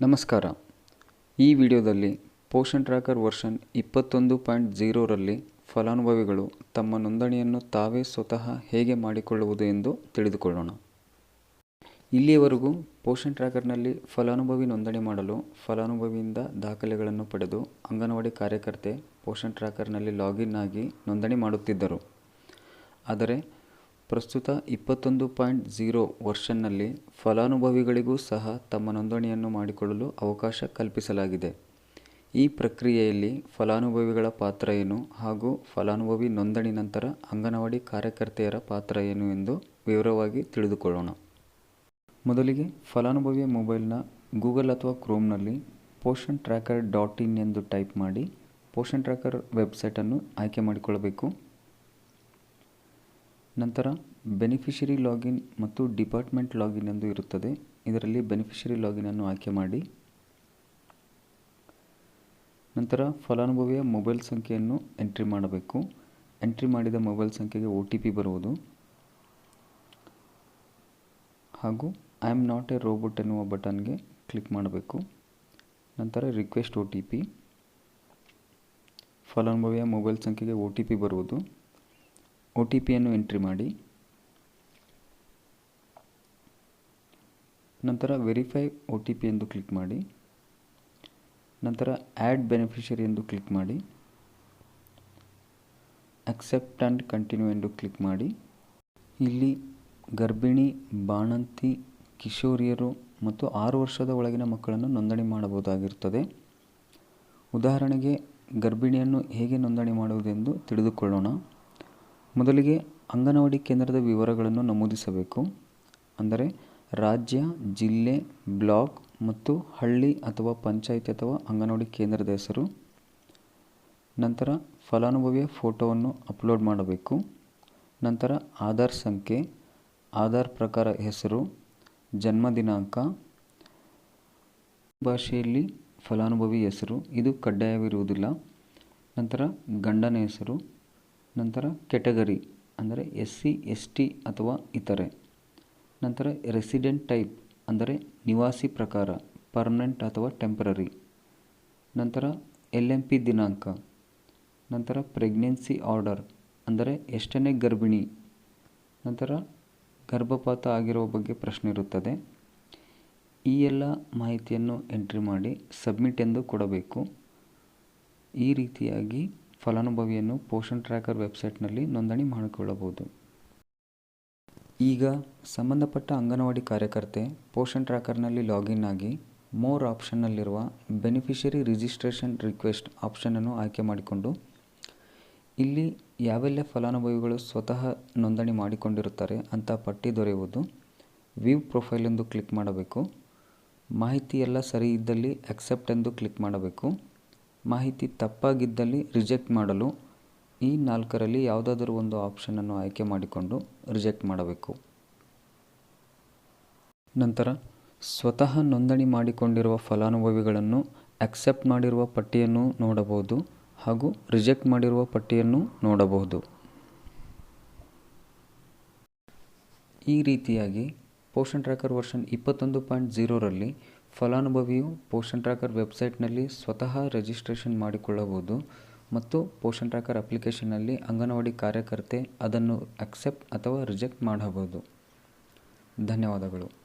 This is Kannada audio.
ನಮಸ್ಕಾರ. ಈ ವಿಡಿಯೋದಲ್ಲಿ ಪೋಷನ್ ಟ್ರ್ಯಾಕರ್ ವರ್ಷನ್ ಇಪ್ಪತ್ತೊಂದು ಪಾಯಿಂಟ್ ಜೀರೋರಲ್ಲಿ ಫಲಾನುಭವಿಗಳು ತಮ್ಮ ನೋಂದಣಿಯನ್ನು ತಾವೇ ಸ್ವತಃ ಹೇಗೆ ಮಾಡಿಕೊಳ್ಳುವುದು ಎಂದು ತಿಳಿದುಕೊಳ್ಳೋಣ. ಇಲ್ಲಿಯವರೆಗೂ ಪೋಷನ್ ಟ್ರ್ಯಾಕರ್ನಲ್ಲಿ ಫಲಾನುಭವಿ ನೋಂದಣಿ ಮಾಡಲು ಫಲಾನುಭವಿಯಿಂದ ದಾಖಲೆಗಳನ್ನು ಪಡೆದು ಅಂಗನವಾಡಿ ಕಾರ್ಯಕರ್ತೆ ಪೋಷನ್ ಟ್ರ್ಯಾಕರ್ನಲ್ಲಿ ಲಾಗಿನ್ ಆಗಿ ನೋಂದಣಿ ಮಾಡುತ್ತಿದ್ದರು. ಆದರೆ ಪ್ರಸ್ತುತ ಇಪ್ಪತ್ತೊಂದು ಪಾಯಿಂಟ್ ಝೀರೋ ವರ್ಷನ್ನಲ್ಲಿ ಫಲಾನುಭವಿಗಳಿಗೂ ಸಹ ತಮ್ಮ ನೋಂದಣಿಯನ್ನು ಮಾಡಿಕೊಳ್ಳಲು ಅವಕಾಶ ಕಲ್ಪಿಸಲಾಗಿದೆ. ಈ ಪ್ರಕ್ರಿಯೆಯಲ್ಲಿ ಫಲಾನುಭವಿಗಳ ಪಾತ್ರ ಏನು ಹಾಗೂ ಫಲಾನುಭವಿ ನೋಂದಣಿ ನಂತರ ಅಂಗನವಾಡಿ ಕಾರ್ಯಕರ್ತೆಯರ ಪಾತ್ರ ಏನು ಎಂದು ವಿವರವಾಗಿ ತಿಳಿದುಕೊಳ್ಳೋಣ. ಮೊದಲಿಗೆ ಫಲಾನುಭವಿಯ ಮೊಬೈಲ್ನ ಗೂಗಲ್ ಅಥವಾ ಕ್ರೋಮ್ನಲ್ಲಿ ಪೋಷನ್ ಟ್ರ್ಯಾಕರ್ ಡಾಟ್ ಇನ್ ಎಂದು ಟೈಪ್ ಮಾಡಿ ಪೋಷನ್ ಟ್ರ್ಯಾಕರ್ ವೆಬ್ಸೈಟನ್ನು ಆಯ್ಕೆ ಮಾಡಿಕೊಳ್ಳಬೇಕು. ನಂತರ ಬೆನಿಫಿಷರಿ ಲಾಗಿನ್ ಮತ್ತು ಡಿಪಾರ್ಟ್ಮೆಂಟ್ ಲಾಗಿನ್ ಎಂದು ಇರುತ್ತದೆ. ಇದರಲ್ಲಿ ಬೆನಿಫಿಷರಿ ಲಾಗಿನನ್ನು ಆಯ್ಕೆ ಮಾಡಿ. ನಂತರ ಫಲಾನುಭವಿಯ ಮೊಬೈಲ್ ಸಂಖ್ಯೆಯನ್ನು ಎಂಟ್ರಿ ಮಾಡಬೇಕು. ಎಂಟ್ರಿ ಮಾಡಿದ ಮೊಬೈಲ್ ಸಂಖ್ಯೆಗೆ ಒ ಟಿ ಪಿ ಬರುವುದು. ಹಾಗೂ I am not a robot ಎನ್ನುವ ಬಟನ್ಗೆ ಕ್ಲಿಕ್ ಮಾಡಬೇಕು. ನಂತರ ರಿಕ್ವೆಸ್ಟ್ ಒ ಟಿ ಪಿ ಫಲಾನುಭವಿಯ ಮೊಬೈಲ್ ಸಂಖ್ಯೆಗೆ ಒ ಟಿ ಪಿ ಬರುವುದು. ಒ ಟಿ ಪಿಯನ್ನು ಎಂಟ್ರಿ ಮಾಡಿ. ನಂತರ ವೆರಿಫೈ ಒ ಟಿ ಪಿ ಎಂದು ಕ್ಲಿಕ್ ಮಾಡಿ. ನಂತರ ಆ್ಯಡ್ ಬೆನಿಫಿಷರಿ ಎಂದು ಕ್ಲಿಕ್ ಮಾಡಿ. ಅಕ್ಸೆಪ್ಟ್ ಆ್ಯಂಡ್ ಕಂಟಿನ್ಯೂ ಎಂದು ಕ್ಲಿಕ್ ಮಾಡಿ. ಇಲ್ಲಿ ಗರ್ಭಿಣಿ, ಬಾಣಂತಿ, ಕಿಶೋರಿಯರು ಮತ್ತು ಆರು ವರ್ಷದ ಒಳಗಿನ ಮಕ್ಕಳನ್ನು ನೋಂದಣಿ ಮಾಡಬಹುದಾಗಿರುತ್ತದೆ. ಉದಾಹರಣೆಗೆ ಗರ್ಭಿಣಿಯನ್ನು ಹೇಗೆ ನೋಂದಣಿ ಮಾಡುವುದೆಂದು ತಿಳಿದುಕೊಳ್ಳೋಣ. ಮೊದಲಿಗೆ ಅಂಗನವಾಡಿ ಕೇಂದ್ರದ ವಿವರಗಳನ್ನು ನಮೂದಿಸಬೇಕು. ಅಂದರೆ ರಾಜ್ಯ, ಜಿಲ್ಲೆ, ಬ್ಲಾಕ್ ಮತ್ತು ಹಳ್ಳಿ ಅಥವಾ ಪಂಚಾಯಿತಿ ಅಥವಾ ಅಂಗನವಾಡಿ ಕೇಂದ್ರದ ಹೆಸರು. ನಂತರ ಫಲಾನುಭವಿಯ ಫೋಟೋವನ್ನು ಅಪ್ಲೋಡ್ ಮಾಡಬೇಕು. ನಂತರ ಆಧಾರ್ ಸಂಖ್ಯೆ, ಆಧಾರ್ ಪ್ರಕಾರ ಹೆಸರು, ಜನ್ಮ ದಿನಾಂಕ, ಭಾಷೆಯಲ್ಲಿ ಫಲಾನುಭವಿ ಹೆಸರು. ಇದು ಕಡ್ಡಾಯವಿರುವುದಿಲ್ಲ ನಂತರ ಗಂಡನ ಹೆಸರು. ನಂತರ ಕೆಟಗರಿ ಅಂದರೆ ಎಸ್ ಸಿ ಎಸ್ ಟಿ ಅಥವಾ ಇತರೆ. ನಂತರ ರೆಸಿಡೆಂಟ್ ಟೈಪ್ ಅಂದರೆ ನಿವಾಸಿ ಪ್ರಕಾರ ಪರ್ಮನೆಂಟ್ ಅಥವಾ ಟೆಂಪ್ರರಿ ನಂತರ ಎಲ್ ಎಂ ಪಿ ದಿನಾಂಕ. ನಂತರ ಪ್ರೆಗ್ನೆನ್ಸಿ ಆರ್ಡರ್ ಅಂದರೆ ಎಷ್ಟನೇ ಗರ್ಭಿಣಿ. ನಂತರ ಗರ್ಭಪಾತ ಆಗಿರುವ ಬಗ್ಗೆ ಪ್ರಶ್ನೆ ಇರುತ್ತದೆ. ಈ ಎಲ್ಲ ಮಾಹಿತಿಯನ್ನು ಎಂಟ್ರಿ ಮಾಡಿ ಸಬ್ಮಿಟ್ ಎಂದು ಕೊಡಬೇಕು. ಈ ರೀತಿಯಾಗಿ ಫಲಾನುಭವಿಯನ್ನು ಪೋಷಣ್ ಟ್ರ್ಯಾಕರ್ ವೆಬ್ಸೈಟ್ನಲ್ಲಿ ನೋಂದಣಿ ಮಾಡಿಕೊಳ್ಳಬಹುದು. ಈಗ ಸಂಬಂಧಪಟ್ಟ ಅಂಗನವಾಡಿ ಕಾರ್ಯಕರ್ತೆ ಪೋಷಣ್ ಟ್ರ್ಯಾಕರ್ನಲ್ಲಿ ಲಾಗಿನ್ ಆಗಿ ಮೋರ್ ಆಪ್ಷನ್ನಲ್ಲಿರುವ ಬೆನಿಫಿಷರಿ ರಿಜಿಸ್ಟ್ರೇಷನ್ ರಿಕ್ವೆಸ್ಟ್ ಆಪ್ಷನನ್ನು ಆಯ್ಕೆ ಮಾಡಿಕೊಂಡು, ಇಲ್ಲಿ ಯಾವೆಲ್ಲ ಫಲಾನುಭವಿಗಳು ಸ್ವತಃ ನೋಂದಣಿ ಮಾಡಿಕೊಂಡಿರುತ್ತಾರೆ ಅಂತ ಪಟ್ಟಿ ದೊರೆಯುವುದು, ವ್ಯೂ ಪ್ರೊಫೈಲ್ ಎಂದು ಕ್ಲಿಕ್ ಮಾಡಬೇಕು, ಮಾಹಿತಿ ಎಲ್ಲ ಸರಿ ಇದ್ದಲ್ಲಿ ಅಕ್ಸೆಪ್ಟ್ ಎಂದು ಕ್ಲಿಕ್ ಮಾಡಬೇಕು. ಮಾಹಿತಿ ತಪ್ಪಾಗಿದ್ದಲ್ಲಿ ರಿಜೆಕ್ಟ್ ಮಾಡಲು ಈ ನಾಲ್ಕರಲ್ಲಿ ಯಾವುದಾದರೂ ಒಂದು ಆಪ್ಷನನ್ನು ಆಯ್ಕೆ ಮಾಡಿಕೊಂಡು ರಿಜೆಕ್ಟ್ ಮಾಡಬೇಕು. ನಂತರ ಸ್ವತಃ ನೋಂದಣಿ ಮಾಡಿಕೊಂಡಿರುವ ಫಲಾನುಭವಿಗಳನ್ನು ಅಕ್ಸೆಪ್ಟ್ ಮಾಡಿರುವ ಪಟ್ಟಿಯನ್ನು ನೋಡಬಹುದು ಹಾಗೂ ರಿಜೆಕ್ಟ್ ಮಾಡಿರುವ ಪಟ್ಟಿಯನ್ನು ನೋಡಬಹುದು. ಈ ರೀತಿಯಾಗಿ ಪೋಷನ್ ಟ್ರ್ಯಾಕರ್ ವರ್ಷನ್ ಇಪ್ಪತ್ತೊಂದು ಪಾಯಿಂಟ್ ಝೀರೋರಲ್ಲಿ ಫಲಾನುಭವಿಯು ಪೋಷನ್ ಟ್ರ್ಯಾಕರ್ ವೆಬ್ಸೈಟ್ನಲ್ಲಿ ಸ್ವತಃ ರಿಜಿಸ್ಟ್ರೇಷನ್ ಮಾಡಿಕೊಳ್ಳಬಹುದು ಮತ್ತು ಪೋಷನ್ ಟ್ರ್ಯಾಕರ್ ಅಪ್ಲಿಕೇಶನ್ನಲ್ಲಿ ಅಂಗನವಾಡಿ ಕಾರ್ಯಕರ್ತೆ ಅದನ್ನು ಅಕ್ಸೆಪ್ಟ್ ಅಥವಾ ರಿಜೆಕ್ಟ್ ಮಾಡಬಹುದು. ಧನ್ಯವಾದಗಳು.